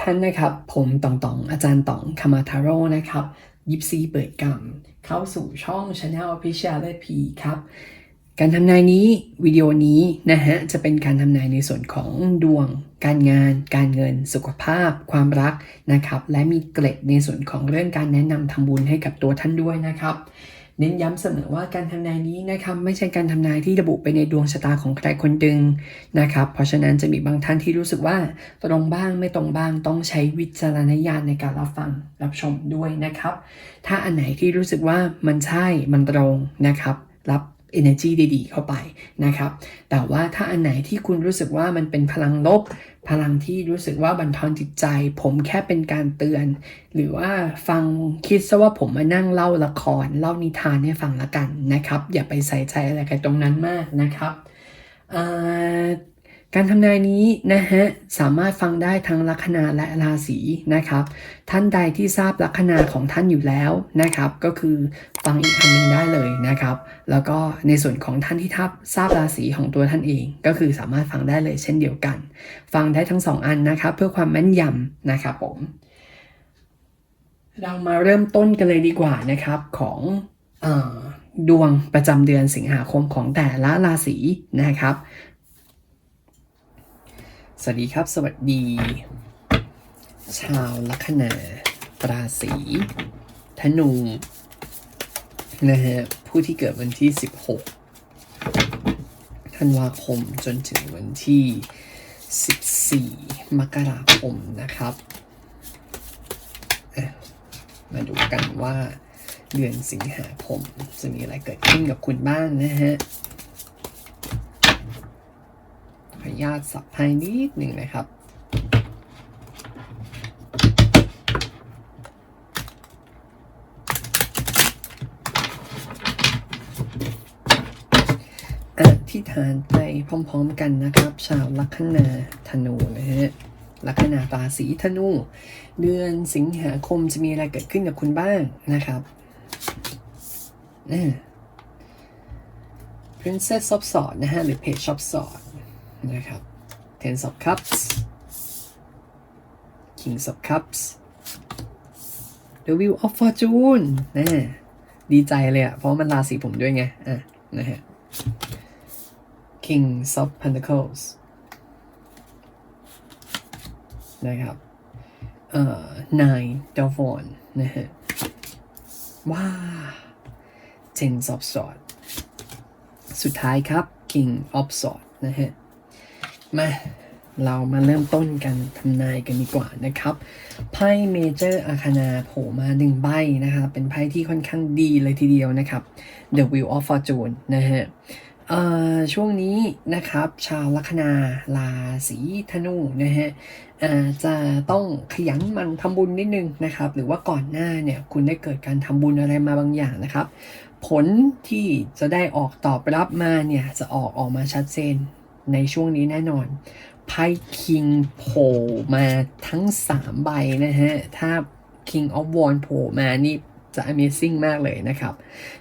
ท่านนะครับ ผมตองตองอาจารย์ตองคามาทาโร่นะครับยิปซีเปิดกรรม เข้าสู่ช่อง Channel Official และพีครับ การทำนายนี้วิดีโอนี้นะฮะ จะเป็นการทำนายในส่วนของดวง การงาน การเงิน สุขภาพ ความรักนะครับ และมีเกร็ดในส่วนของเรื่องการแนะนำทำบุญให้กับตัวท่านด้วยนะครับ เน้นย้ำเสมอว่าการทำนายนี้นะครับไม่ใช่การทำนายที่ระบุไปในดวงชะตาของใครคนดึงนะครับ เพราะฉะนั้นจะมีบางท่านที่รู้สึกว่าตรงบ้างไม่ตรงบ้างต้องใช้วิจารณญาณในการรับฟังรับชมด้วยนะครับ ถ้าอันไหนที่รู้สึกว่ามันใช่มันตรงนะครับ รับ energy ดีๆเข้าไปนะครับ แต่ว่าถ้าอันไหนที่คุณรู้สึกว่ามันเป็นพลังลบ พลังที่รู้สึกว่าบันทอนจิตใจ ผมแค่เป็นการเตือน หรือว่าฟังคิดซะว่าผมมานั่งเล่าละคร เล่านิทานให้ฟังละกันนะครับ อย่าไปใส่ใจอะไรกับตรงนั้นมากนะครับ การทำนายนี้นะฮะสามารถฟังได้ทั้งลัคนาและราศีนะครับ ท่านใดที่ทราบลัคนาของท่านอยู่แล้วนะครับ ก็คือฟังอีกอันหนึ่งได้เลยนะครับ แล้วก็ในส่วนของท่านที่ทับทราบราศีของตัวท่านเอง ก็คือสามารถฟังได้เลยเช่นเดียวกัน ฟังได้ทั้งสองอันนะครับ เพื่อความแม่นยำนะครับผม เรามาเริ่มต้นกันเลยดีกว่านะครับของอดวงประจำเดือนสิงหาคมของแต่ละราศีนะครับ สวัสดีครับ สวัสดี ชาวลัคนาราศีธนูนะฮะผู้ที่เกิดวันที่ 16 ธันวาคมจนถึงวันที่ 14 มกราคมนะครับ มาดูกันว่าเดือนสิงหาคมจะมีอะไรเกิดขึ้นกับคุณบ้างนะฮะ ขออนุ ญาตสับให้นิดหนึ่งนะครับ อธิษฐานไปพร้อมๆกันนะครับ ชาวลัคนาธนูนะฮะลัคนาราศีธนู เดือนสิงหาคมจะมีอะไรเกิดขึ้นกับคุณบ้างนะครับอ่า Princess of Swords นะฮะหรือ Page of Swords นะครับ Ten of Cups king of Cups The Wheel of Fortune นะดีใจเลยอะเพราะมันราศีผมด้วยไง อะ นะฮะ king of Pentacles นะครับ เอ่อ Nine of Wands นะฮะ ว้า Ten of Swords สุดท้ายครับ King of Swords นะฮะ มาเรามาเริ่มต้นกันทำนายกันดีกว่านะครับ ไพ่เมเจอร์อาคานาโผล่มาหนึ่งใบนะครับ เป็นไพ่ที่ค่อนข้างดีเลยทีเดียวนะครับ The Wheel of Fortune นะฮะช่วงนี้นะครับ ชาวลัคนาราศีธนูนะฮะจะต้องขยันมันทำบุญนิดนึงนะครับ หรือว่าก่อนหน้าเนี่ยคุณได้เกิดการทำบุญอะไรมาบางอย่างนะครับ ผลที่จะได้ออกตอบรับมาเนี่ยจะออกออกมาชัดเจน ในช่วงนี้แน่นอนไพ่คิงโผล่มาทั้ง 3 ใบนะฮะ ถ้า King of w a n d โผล่มานี่จะ Amazing มากเลยนะครับ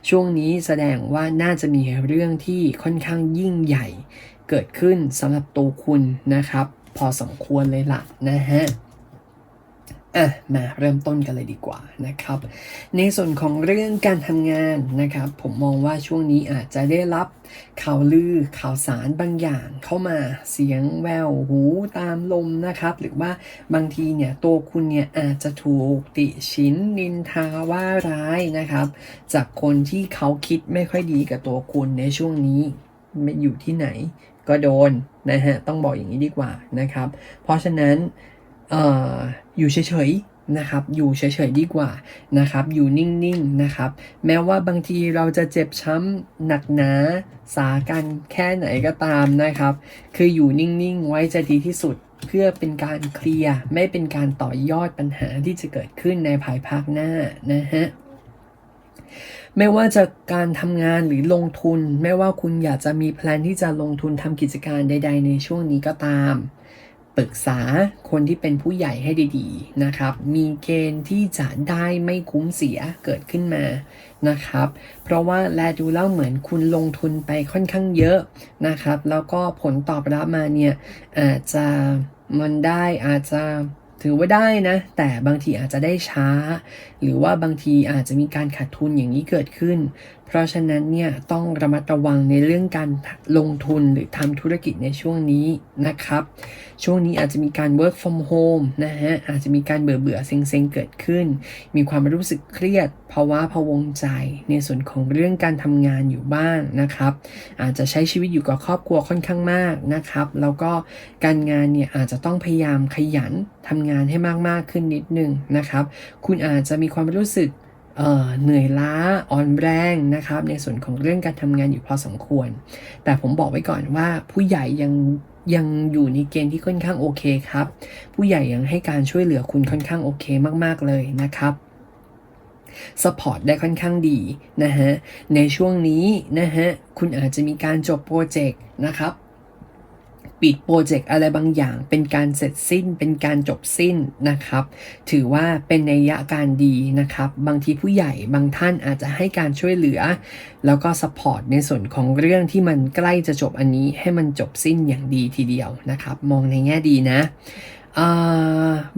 ช่วงนี้แสดงว่าน่าจะมีเรื่องที่ค่อนข้างยิ่งใหญ่เกิดขึ้นสำหรับตัวคุณนะครับ พอสมควรเลยล่ะนะฮะ อะมาเริ่มต้นกันเลยดีกว่านะครับ ในส่วนของเรื่องการทำงานนะครับ ผมมองว่าช่วงนี้อาจจะได้รับข่าวลือข่าวสารบางอย่างเข้ามาเสียงแววหูตามลมนะครับ หรือว่าบางทีเนี่ยตัวคุณเนี่ยอาจจะถูกติชินนินทาว่าร้ายนะครับ จากคนที่เขาคิดไม่ค่อยดีกับตัวคุณในช่วงนี้ไม่อยู่ที่ไหนก็โดนนะฮะต้องบอกอย่างนี้ดีกว่านะครับ เพราะฉะนั้น เอ่ออยู่เฉยๆนะครับ อยู่เฉยๆดีกว่านะครับ อยู่นิ่งๆนะครับ แม้ว่าบางทีเราจะเจ็บช้ำหนักหนาสากันแค่ไหนก็ตามนะครับ คืออยู่นิ่งๆไว้จะดีที่สุดเพื่อเป็นการเคลียร์ไม่เป็นการต่อยอดปัญหาที่จะเกิดขึ้นในภายภาคหน้านะฮะไม่ว่าจะการทำงานหรือลงทุน ไม่ว่าคุณอยากจะมีแพลนที่จะลงทุนทำกิจการใด ๆ ในช่วงนี้ก็ตาม ปรึกษาคนที่เป็นผู้ใหญ่ให้ดีๆนะครับ มีเกณฑ์ที่จะได้ไม่คุ้มเสียเกิดขึ้นมานะครับ เพราะว่าแลดูแล้วเหมือนคุณลงทุนไปค่อนข้างเยอะนะครับ แล้วก็ผลตอบรับมาเนี่ยอาจจะมันได้อาจจะถือว่าได้นะ แต่บางทีอาจจะได้ช้า หรือว่าบางทีอาจจะมีการขาดทุนอย่างนี้เกิดขึ้น เพราะฉะนั้นเนี่ยต้องระมัดระวังในเรื่องการลงทุนหรือทำธุรกิจในช่วงนี้นะครับ ช่วงนี้อาจจะมีการ work from home นะฮะอาจจะมีการเบื่อเบื่อๆเซ็งเกิดขึ้น มีความรู้สึกเครียดภาวะพะวงใจ ในส่วนของเรื่องการทำงานอยู่บ้างนะครับ อาจจะใช้ชีวิตอยู่กับครอบครัวค่อนข้างมากนะครับ แล้วก็การงานเนี่ยอาจจะต้องพยายามขยันทำงานให้มากๆขึ้นนิดนึงนะครับ คุณอาจจะมีความรู้สึก เหนื่อยล้าอ่อนแรงนะครับในส่วนของเรื่องการทำงานอยู่พอสมควร แต่ผมบอกไว้ก่อนว่าผู้ใหญ่ยังยังอยู่ในเกณฑ์ที่ค่อนข้างโอเคครับ ผู้ใหญ่ยังให้การช่วยเหลือคุณค่อนข้างโอเคมาก ๆ เลยนะครับสปอร์ตได้ค่อนข้างดีนะฮะ ในช่วงนี้นะฮะ คุณอาจจะมีการจบโปรเจกต์นะครับ ปิดโปรเจกต์อะไรบางอย่าง เป็นการเสร็จสิ้น เป็นการจบสิ้นนะครับ ถือว่าเป็นในยะการดีนะครับ บางทีผู้ใหญ่บางท่านอาจจะให้การช่วยเหลือ แล้วก็สปอร์ตในส่วนของเรื่องที่มันใกล้จะจบอันนี้ให้มันจบสิ้นอย่างดีทีเดียวนะครับ มองในแง่ดีนะ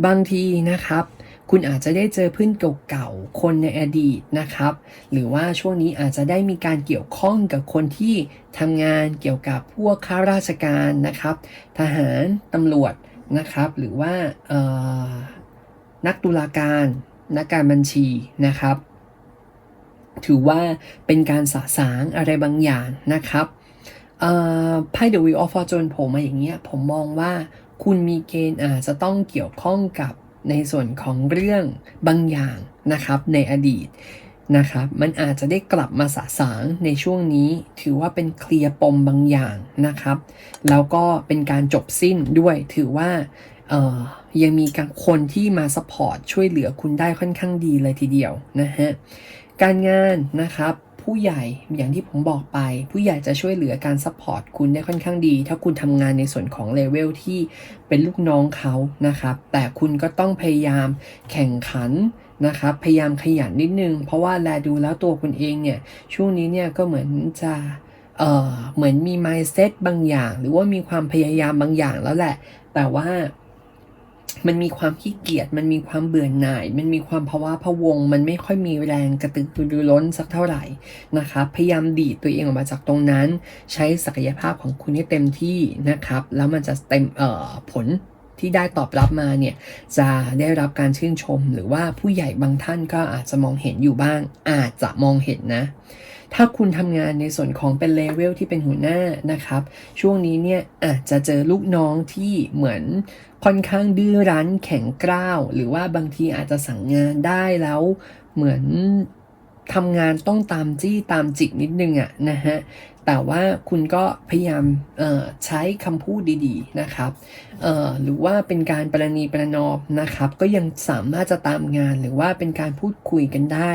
บางทีนะครับ คุณอาจจะได้เจอเพื่อนเก่าๆ คนในอดีตนะครับ หรือว่าช่วงนี้อาจจะได้มีการเกี่ยวข้องกับคนที่ทำงานเกี่ยวกับพวกข้าราชการนะครับ ทหารตำรวจนะครับ หรือว่านักตุลาการนักการบัญชีนะครับ ถือว่าเป็นการสะสางอะไรบางอย่างนะครับไพ่ The Wheel of Fortune ผมมาอย่างเงี้ยผมมองว่าคุณมีเกณฑ์อาจจะต้องเกี่ยวข้องกับ ในส่วนของเรื่องบางอย่างนะครับในอดีตนะครับมันอาจจะได้กลับมาสะสางในช่วงนี้ถือว่าเป็นเคลียร์ปมบางอย่างนะครับ แล้วก็เป็นการจบสิ้นด้วยถือว่ายังมีคนที่มาสปอร์ตช่วยเหลือคุณได้ค่อนข้างดีเลยทีเดียวนะฮะการงานนะครับ ผู้ใหญ่อย่างที่ผมบอกไป ผู้ใหญ่จะช่วยเหลือการซัพพอร์ตคุณได้ค่อนข้างดี ถ้าคุณทำงานในส่วนของเลเวลที่เป็นลูกน้องเขานะครับ แต่คุณก็ต้องพยายามแข่งขันนะครับพยายามขยันนิดนึง เพราะว่าแลดูแล้วตัวคุณเองเนี่ย ช่วงนี้เนี่ยก็เหมือนจะเออเหมือนมี mindset บางอย่าง หรือว่ามีความพยายามบางอย่างแล้วแหละ แต่ว่า มันมีความขี้เกียจ มันมีความเบื่อหน่าย มันมีความภาวะพะวง มันไม่ค่อยมีแรงกระตือรือร้นสักเท่าไหร่นะครับ พยายามดีดตัวเองออกมาจากตรงนั้น ใช้ศักยภาพของคุณให้เต็มที่นะครับ แล้วมันจะเต็มเอ่อผลที่ได้ตอบรับมาเนี่ยจะได้รับการชื่นชม หรือว่าผู้ใหญ่บางท่านก็อาจจะมองเห็นอยู่บ้าง อาจจะมองเห็นนะ ถ้าคุณทำงานในส่วนของเป็นเลเวลที่เป็นหัวหน้านะครับ ช่วงนี้เนี่ยอาจจะเจอลูกน้องที่เหมือน ค่อนข้างดื้อรั้นแข็งกร้าว หรือว่าบางทีอาจจะสั่งงานได้แล้วเหมือนทำงานต้องตามจี้ตามจิกนิดนึงอะนะฮะ แต่ว่าคุณก็พยายามใช้คำพูดดีๆนะครับหรือว่าเป็นการประนีประนอมนะครับ ก็ยังสามารถจะตามงานหรือว่าเป็นการพูดคุยกันได้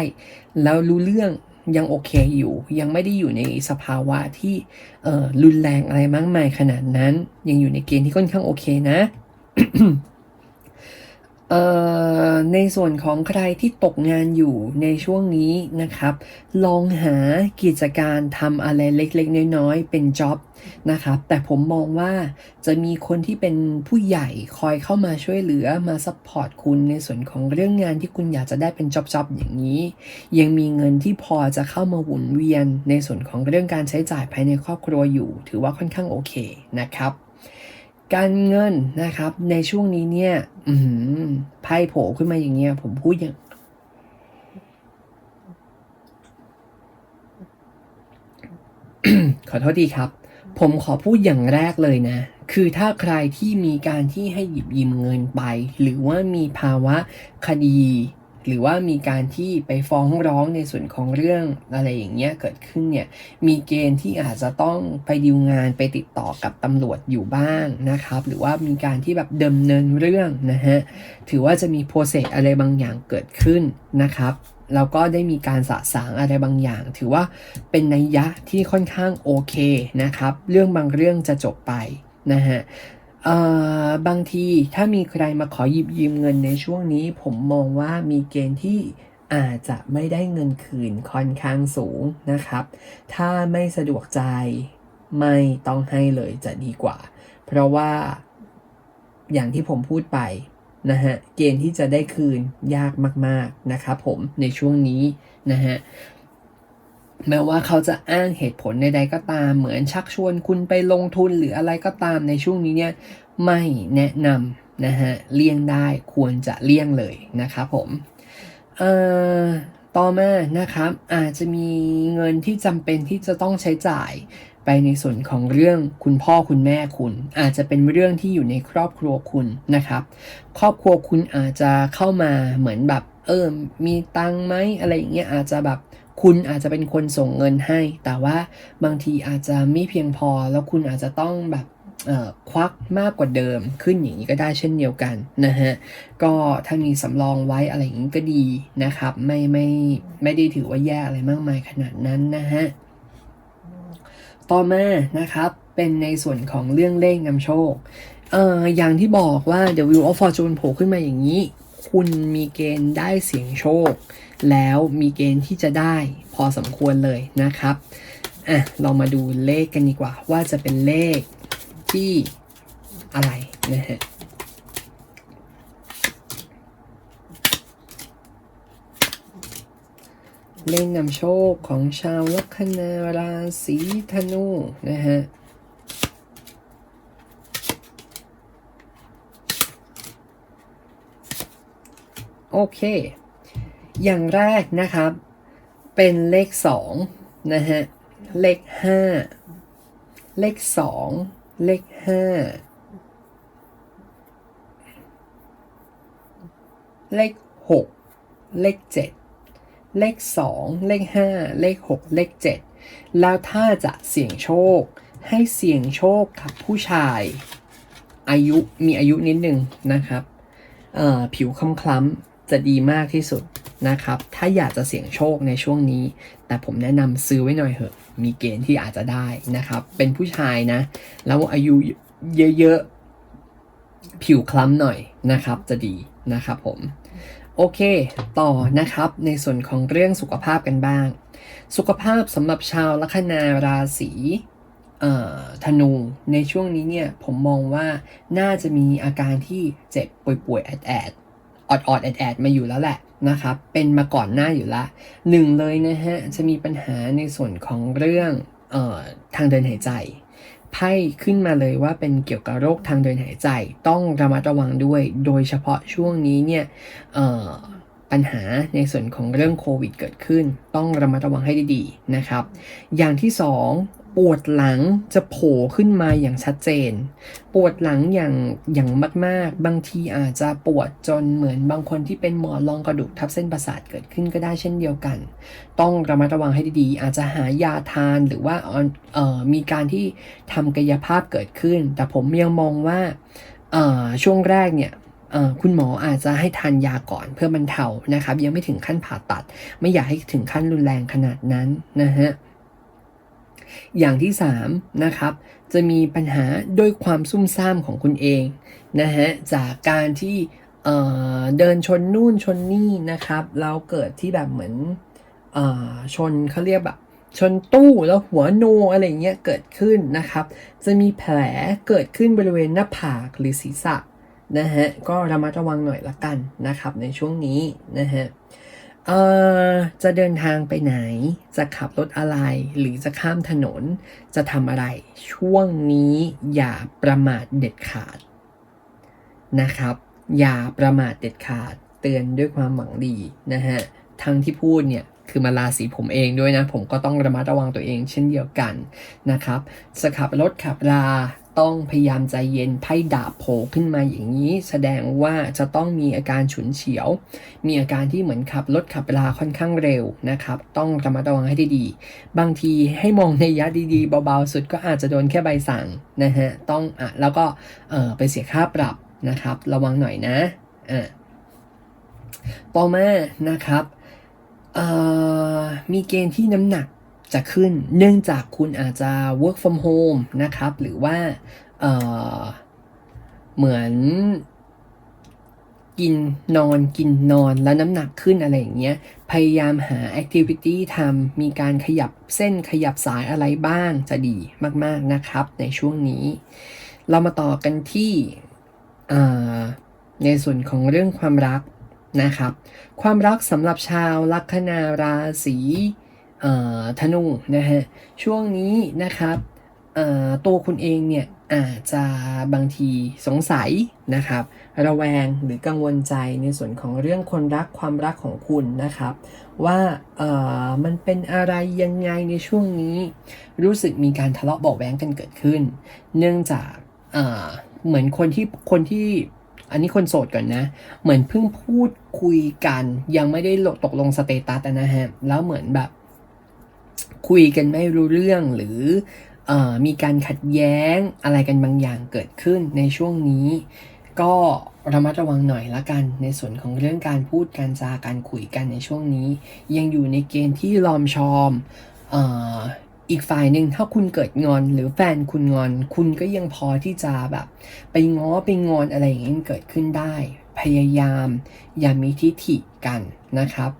แล้วรู้เรื่องยังโอเคอยู่ ยังไม่ได้อยู่ในสภาวะที่รุนแรงอะไรมากมายขนาดนั้น ยังอยู่ในเกณฑ์ที่ค่อนข้างโอเคนะ ในส่วนของใครที่ตกงานอยู่ในช่วงนี้นะครับ ลองหากิจการทำอะไรเล็กๆ น้อยๆ เป็นจ็อบนะครับ แต่ผมมองว่าจะมีคนที่เป็นผู้ใหญ่คอยเข้ามาช่วยเหลือมาซัพพอร์ตคุณในส่วนของเรื่องงานที่คุณอยากจะได้เป็นจ็อบๆอย่างนี้ ยังมีเงินที่พอจะเข้ามาหมุนเวียนในส่วนของเรื่องการใช้จ่ายภายในครอบครัวอยู่ ถือว่าค่อนข้างโอเคนะครับ การเงินนะครับ ในช่วงนี้เนี่ยอืไพ่โผล่ขึ้นมาอย่างเงี้ย ผมพูดอย่างขอโทษดีครับ ผมขอพูดอย่างแรกเลยนะ คือถ้าใครที่มีการที่ให้หยิบยืมเงินไป หรือว่ามีภาวะคดี หรือว่ามีการที่ไปฟ้องร้องในส่วนของเรื่องอะไรอย่างเงี้ยเกิดขึ้นเนี่ยมีเกณฑ์ที่อาจจะต้องไปดิวงานไปติดต่อกับตำรวจอยู่บ้างนะครับ หรือว่ามีการที่แบบดำเนินเรื่องนะฮะถือว่าจะมีโปรเซสอะไรบางอย่างเกิดขึ้นนะครับแล้วก็ได้มีการสะสางอะไรบางอย่าง ถือว่าเป็นนัยยะที่ค่อนข้างโอเคนะครับ เรื่องบางเรื่องจะจบไปนะฮะ เอ่อบางทีถ้ามีใครมาขอหยิบยืมเงินในช่วงนี้ ผมมองว่ามีเกณฑ์ที่อาจจะไม่ได้เงินคืนค่อนข้างสูงนะครับ ถ้าไม่สะดวกใจไม่ต้องให้เลยจะดีกว่า เพราะว่าอย่างที่ผมพูดไปนะฮะเกณฑ์ที่จะได้คืนยากมาก ๆนะครับผมในช่วงนี้นะฮะ แม้ว่าเขาจะอ้างเหตุผลใดๆก็ตาม เหมือนชักชวนคุณไปลงทุนหรืออะไรก็ตามในช่วงนี้เนี่ยไม่แนะนำนะฮะเลี่ยงได้ควรจะเลี่ยงเลยนะครับผมเอ่อต่อมานะครับอาจจะมีเงินที่จำเป็นที่จะต้องใช้จ่ายไปในส่วนของเรื่องคุณพ่อคุณแม่คุณ อาจจะเป็นเรื่องที่อยู่ในครอบครัวคุณนะครับ ครอบครัวคุณอาจจะเข้ามาเหมือนแบบเออมีตังไหมอะไรอย่างเงี้ยอาจจะแบบ คุณอาจจะเป็นคนส่งเงินให้ แต่ว่าบางทีอาจจะไม่เพียงพอ แล้วคุณอาจจะต้องแบบควักมากกว่าเดิมขึ้นอย่างนี้ก็ได้เช่นเดียวกันนะฮะ ก็ถ้ามีสำรองไว้อะไรอย่างนี้ก็ดีนะครับ ไม่ไม่ไม่ได้ถือว่าแย่อะไรมากมายขนาดนั้นนะฮะ ต่อมานะครับเป็นในส่วนของเรื่องเลขนำโชคเอ่ออย่างที่บอกว่า The Wheel of Fortune โผล่ขึ้นมาอย่างนี้ คุณมีเกณฑ์ได้เสียงโชค แล้วมีเกณฑ์ที่จะได้พอสมควรเลยนะครับอะเรามาดูเลขกันดีกว่า ว่าจะเป็นเลขที่อะไรนะฮะเล่นนำโชคของชาวลัคนาราศีธนูนะฮะ โอเค อย่างแรกนะครับ เป็นเลขสองนะฮะ เลขห้าเลขสองเลขห้าเลขหกเลขเจ็ดเลข 2 เลข 5 เลข 6 เลข 7 แล้วถ้าจะเสี่ยงโชคให้เสี่ยงโชคกับผู้ชาย อายุมีอายุนิดนึงนะครับผิวคล้ำๆ จะดีมากที่สุดนะครับ ถ้าอยากจะเสี่ยงโชคในช่วงนี้ แต่ผมแนะนำซื้อไว้หน่อยเหอะ มีเกณฑ์ที่อาจจะได้นะครับ เป็นผู้ชายนะ แล้วอายุเยอะๆ ผิวคล้ำหน่อยนะครับ จะดีนะครับผม โอเค ต่อนะครับ ในส่วนของเรื่องสุขภาพกันบ้าง สุขภาพสำหรับชาวลัคนาราศีธนูในช่วงนี้เนี่ยผมมองว่าน่าจะมีอาการที่เจ็บป่วยๆแอดแอดอดออดๆแอดแอดๆมาอยู่แล้วแหละนะครับ เป็นมาก่อนหน้าอยู่ละหนึ่งเลยนะฮะ จะมีปัญหาในส่วนของเรื่องเอ่อทางเดินหายใจไพ่ขึ้นมาเลยว่าเป็นเกี่ยวกับโรคทางเดินหายใจ ต้องระมัดระวังด้วย โดยเฉพาะช่วงนี้เนี่ยปัญหาในส่วนของเรื่องโควิดเกิดขึ้น ต้องระมัดระวังให้ดีๆนะครับ อย่างที่สอง ปวดหลังจะโผล่ขึ้นมาอย่างชัดเจน ปวดหลังอย่างอย่างมาก ๆ บางทีอาจจะปวดจนเหมือนบางคนที่เป็นหมอนรองกระดูกทับเส้นประสาทเกิดขึ้นก็ได้เช่นเดียวกัน ต้องระมัดระวังให้ดีๆ อาจจะหายาทานหรือว่าเอ่อมีการที่ทำกายภาพเกิดขึ้น แต่ผมยังมองว่าเอ่อช่วงแรกเนี่ยคุณหมออาจจะให้ทานยาก่อนเพื่อบรรเทานะครับ ยังไม่ถึงขั้นผ่าตัด ไม่อยากให้ถึงขั้นรุนแรงขนาดนั้นนะฮะ อย่างที่3นะครับจะมีปัญหาด้วยความซุ่มซ่ามของคุณเองนะฮะจากการที่เเดินชนนู่นชนนี่นะครับ เราเกิดที่แบบเหมือนอชนเขาเรียกแบบชนตู้แล้วหัวโนอะไรเงี้ยเกิดขึ้นนะครับ จะมีแผลเกิดขึ้นบริเวณหน้าผากหรือศีรษะนะฮะก็ระมัดระวังหน่อยละกันนะครับในช่วงนี้นะฮะ เออจะเดินทางไปไหน จะขับรถอะไร หรือจะข้ามถนน จะทำอะไร ช่วงนี้อย่าประมาทเด็ดขาดนะครับ อย่าประมาทเด็ดขาด เตือนด้วยความหวังดีนะฮะ ทั้งที่พูดเนี่ยคือมาราศีผมเองด้วยนะ ผมก็ต้องระมัดระวังตัวเองเช่นเดียวกันนะครับ จะขับรถขับรา ต้องพยายามใจเย็นไพ่ดาบโผล่ขึ้นมาอย่างนี้ แสดงว่าจะต้องมีอาการฉุนเฉียว มีอาการที่เหมือนขับรถขับราค่อนข้างเร็วนะครับ ต้องระมัดระวังให้ดีๆ บางทีให้มองในยะดีๆ เบาๆ สุดก็อาจจะโดนแค่ใบสั่งนะฮะ ต้องอะแล้วก็เออไปเสียค่าปรับนะครับ ระวังหน่อยนะอะต่อมานะครับมีเกณฑ์ที่น้ำหนัก จะขึ้นเนื่องจากคุณอาจจะ work from home นะครับ หรือว่าเเหมือนกินนอนกินนอนแล้วน้ำหนักขึ้นอะไรอย่างเงี้ย พยายามหา activity ทำมีการขยับเส้นขยับสายอะไรบ้างจะดีมากๆนะครับ ในช่วงนี้ เรามาต่อกันที่ในส่วนของเรื่องความรักนะครับ ความรักสำหรับชาวลัคนาราศี ธนูนะฮะช่วงนี้นะครับตัวคุณเองเนี่ยอาจจะบางทีสงสัยนะครับ ระแวงหรือกังวลใจในส่วนของเรื่องคนรักความรักของคุณนะครับ ว่าเออมันเป็นอะไรยังไงในช่วงนี้ รู้สึกมีการทะเลาะเบาะแวงกันเกิดขึ้น เนื่องจากเออเหมือนคนที่คนที่อันนี้คนโสดก่อนนะ เหมือนเพิ่งพูดคุยกันยังไม่ได้ตกลงสเตตัสนะฮะแล้วเหมือนแบบ คุยกันไม่รู้เรื่องหรืออมีการขัดแย้งอะไรกันบางอย่างเกิดขึ้นในช่วงนี้ ก็ระมัดระวังหน่อยละกัน ในส่วนของเรื่องการพูดการจาการคุยกันในช่วงนี้ ยังอยู่ในเกณฑ์ที่ลอมชอมออีกฝ่ายหนึ่งถ้าคุณเกิดงอนหรือแฟนคุณงอน คุณก็ยังพอที่จะแบบ ไปง้อไปงอนอะไรอย่างนี้เกิดขึ้นได้ พยายามอย่ามีทิฐิกันนะครับ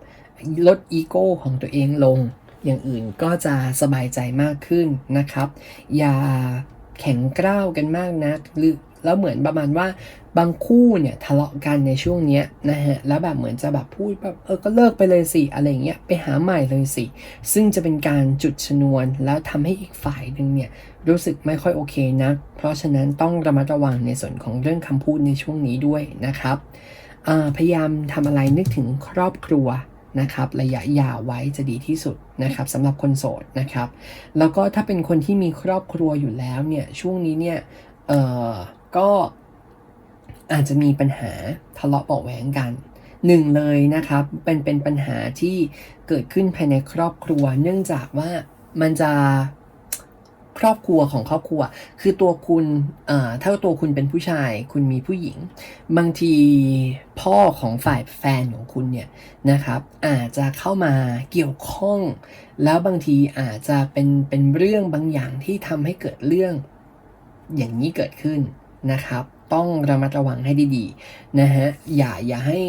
ลดอีโก้ของตัวเองลง อย่างอื่นก็จะสบายใจมากขึ้นนะครับ อย่าแข็งกร้าวกันมากนักหรือแล้วเหมือนประมาณว่าบางคู่เนี่ยทะเลาะกันในช่วงเนี้ยนะฮะแล้วแบบเหมือนจะแบบพูดแบบเออก็เลิกไปเลยสิอะไรเงี้ยไปหาใหม่เลยสิ ซึ่งจะเป็นการจุดชนวน แล้วทำให้อีกฝ่ายหนึ่งเนี่ยรู้สึกไม่ค่อยโอเคนะเพราะฉะนั้นต้องระมัดระวังในส่วนของเรื่องคำพูดในช่วงนี้ด้วยนะครับพยายามทำอะไรนึกถึงครอบครัว นะครับระยะยาวไว้จะดีที่สุดนะครับสำหรับคนโสดนะครับแล้วก็ถ้าเป็นคนที่มีครอบครัวอยู่แล้วเนี่ยช่วงนี้เนี่ยเออก็อาจจะมีปัญหาทะเลาะเบาะแหวงกันหนึ่งเลยนะครับเป็นเป็นปัญหาที่เกิดขึ้นภายในครอบครัว เนื่องจากว่ามันจะ ครอบครัวของครอบครัว คือตัวคุณถ้าตัวคุณเป็นผู้ชาย คุณมีผู้หญิง บางทีพ่อของฝ่ายแฟนของคุณเนี่ยนะครับ อาจจะเข้ามาเกี่ยวข้อง แล้วบางทีอาจจะเป็นเป็นเรื่องบางอย่างที่ทำให้เกิดเรื่องอย่างนี้เกิดขึ้นนะครับ ต้องระมัดระวังให้ดีๆนะฮะอย่าอย่าให้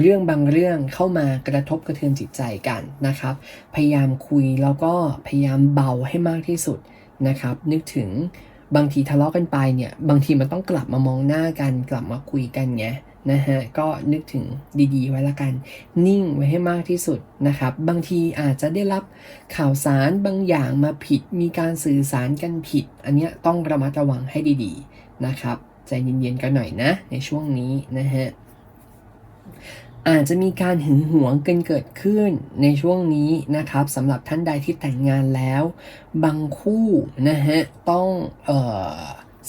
เรื่องบางเรื่องเข้ามากระทบกระเทือนจิตใจกันนะครับ พยายามคุยแล้วก็พยายามเบาให้มากที่สุดนะครับ นึกถึงบางทีทะเลาะกันไปเนี่ยบางทีมันต้องกลับมามองหน้ากันกลับมาคุยกันไงนะฮะก็นึกถึงดีๆไว้ละกัน นิ่งไว้ให้มากที่สุดนะครับ บางทีอาจจะได้รับข่าวสารบางอย่างมาผิด มีการสื่อสารกันผิด อันนี้ต้องระมัดระวังให้ดีๆนะครับ ใจเย็นๆกันหน่อยนะในช่วงนี้นะฮะ อาจจะมีการหึงหวงกันเกิดขึ้นในช่วงนี้นะครับสำหรับท่านใดที่แต่งงานแล้ว บางคู่นะฮะต้องออ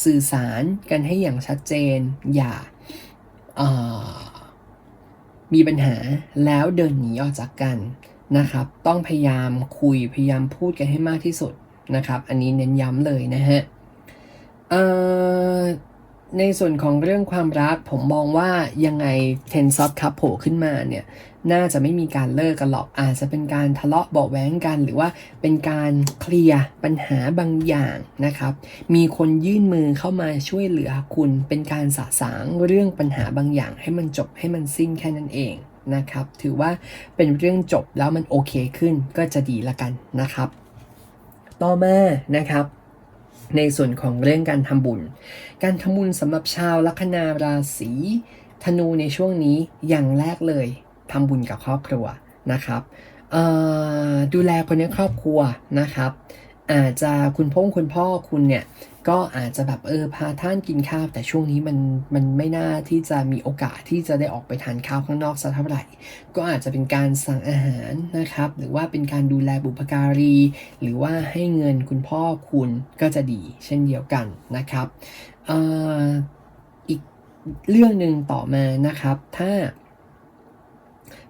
สื่อสารกันให้อย่างชัดเจน อย่ามีปัญหาแล้วเดินหนีออกจากกันนะครับ ต้องพยายามคุยพยายามพูดกันให้มากที่สุดนะครับ อันนี้เน้นย้ำเลยนะฮะ ในส่วนของเรื่องความรักผมมองว่ายังไงเทนซอฟคัพโผล่ขึ้นมาเนี่ยน่าจะไม่มีการเลิกกันหรอกอาจจะเป็นการทะเลาะเบาแหวงกัน หรือว่าเป็นการเคลียร์ปัญหาบางอย่างนะครับ มีคนยื่นมือเข้ามาช่วยเหลือคุณ เป็นการสะสางเรื่องปัญหาบางอย่าง ให้มันจบให้มันสิ้นแค่นั้นเองนะครับ ถือว่าเป็นเรื่องจบแล้วมันโอเคขึ้นก็จะดีละกันนะครับ ต่อมานะครับ ในส่วนของเรื่องการทำบุญ การทำบุญสำหรับชาวลัคนาราศีธนูในช่วงนี้อย่างแรกเลยทำบุญกับครอบครัวนะครับดูแลคนในครอบครัวนะครับ อาจจะคุณพ่อคุณพ่อคุณเนี่ย ก็อาจจะแบบเออพาท่านกินข้าว แต่ช่วงนี้มันมันไม่น่าที่จะมีโอกาสที่จะได้ออกไปทานข้าวข้างนอกสักเท่าไหร่ ก็อาจจะเป็นการสั่งอาหารนะครับ หรือว่าเป็นการดูแลบุพการี หรือว่าให้เงินคุณพ่อคุณก็จะดีเช่นเดียวกันนะครับอีกเรื่องหนึ่งต่อมานะครับ ถ้า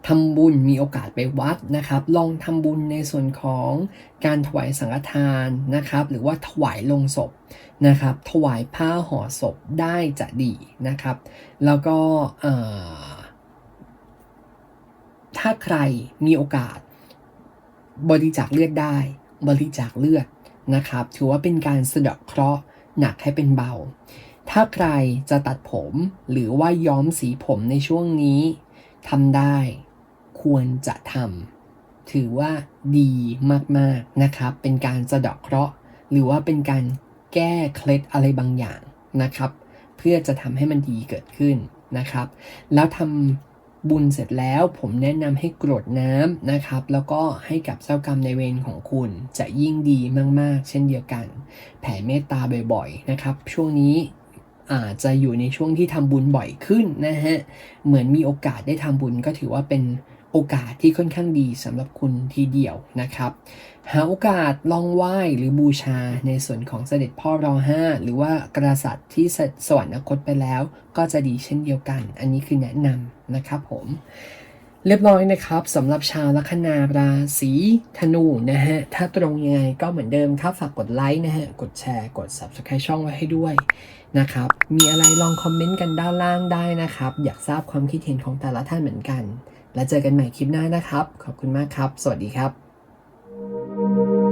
ทำบุญมีโอกาสไปวัดนะครับ ลองทำบุญในส่วนของการถวายสังฆทานนะครับ หรือว่าถวายลงศพนะครับ ถวายผ้าห่อศพได้จะดีนะครับ แล้วก็ถ้าใครมีโอกาสบริจาคเลือดได้ บริจาคเลือดนะครับ ถือว่าเป็นการสะดอกเคราะห์หนักให้เป็นเบา ถ้าใครจะตัดผมหรือว่าย้อมสีผมในช่วงนี้ทำได้ ควรจะทำถือว่าดีมากๆนะครับ เป็นการสะดอกเคราะห์ หรือว่าเป็นการแก้เคล็ดอะไรบางอย่างนะครับ เพื่อจะทำให้มันดีเกิดขึ้นนะครับ แล้วทำบุญเสร็จแล้วผมแนะนำให้กรดน้ำนะครับ แล้วก็ให้กับเจ้ากรรมในเวรของคุณจะยิ่งดีมาก ๆ เช่นเดียวกัน แผ่เมตตาบ่อย ๆ นะครับ ช่วงนี้อาจจะอยู่ในช่วงที่ทำบุญบ่อยขึ้นนะฮะ เหมือนมีโอกาสได้ทำบุญก็ถือว่าเป็น โอกาสที่ค่อนข้างดีสำหรับคุณทีเดียวนะครับ หาโอกาสลองไหว้หรือบูชาในส่วนของเสด็จพ่อรอห้าหรือว่ากษัตริย์ที่สวรรคตไปแล้ว ก็จะดีเช่นเดียวกัน อันนี้คือแนะนำนะครับผมเรียบร้อยนะครับสำหรับชาวลัคนาราศีธนูนะฮะ ถ้าตรงยังไงก็เหมือนเดิมครับฝากกดไลค์นะฮะ กดแชร์กด Subscribe ช่องไว้ให้ด้วยนะครับ มีอะไรลองคอมเมนต์กันด้านล่างได้นะครับ อยากทราบความคิดเห็นของแต่ละท่านเหมือนกัน และเจอกันใหม่คลิปหน้านะครับ ขอบคุณมากครับ สวัสดีครับ